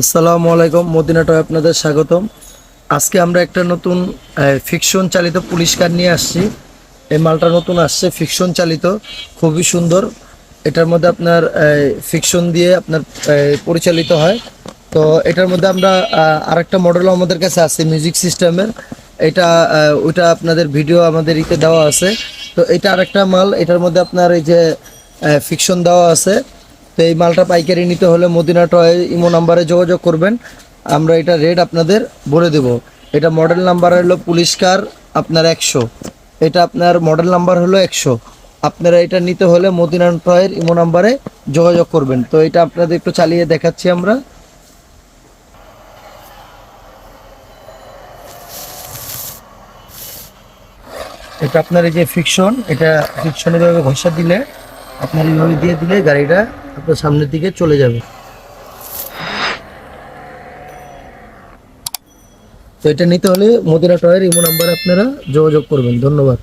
আসসালামু আলাইকুম, Medina toy আপনাদের স্বাগতম। আজকে আমরা একটা নতুন ফিকশন চালিত পুলিশ কার নিয়ে আসছি। এই মালটা নতুন আসছে ফিকশন চালিত, খুবই সুন্দর। এটার মধ্যে আপনার ফিকশন দিয়ে আপনার পরিচালিত হয়। তো এটার মধ্যে আমরা আরেকটা মডেলও আমাদের কাছে আছে মিউজিক সিস্টেমের এটা ওইটা আপনাদের ভিডিও আমাদের ইতে দেওয়া আছে। তো এটা আরেকটা মাল, এটার মধ্যে আপনার এই যে ফিকশন দেওয়া আছে। তো এই মালটা পাইকারি নিতে হলে মদিনা টয় ইমো নাম্বারে যোগাযোগ করবেন। আমরা এটা রেট আপনাদের বলে দেব। এটা মডেল নাম্বার হলো পুলিশ কার আপনার একশো। এটা আপনার মডেল নাম্বার হলো একশো। আপনারা এটা নিতে হলে মদিনা টয়ের ইমো নাম্বারে যোগাযোগ করবেন। তো এটা আপনাদের একটু চালিয়ে দেখাচ্ছি আমরা। এটা আপনার এই যে ফিকশন এটা ফিকশন এভাবে ঘষা দিলে, আপনার এইভাবে দিয়ে দিলে গাড়িটা আপনার সামনের দিকে চলে যাবে। তো এটা নিতে হলে মদিনা টয়ের ইমো নাম্বারে আপনারা যোগাযোগ করবেন। ধন্যবাদ।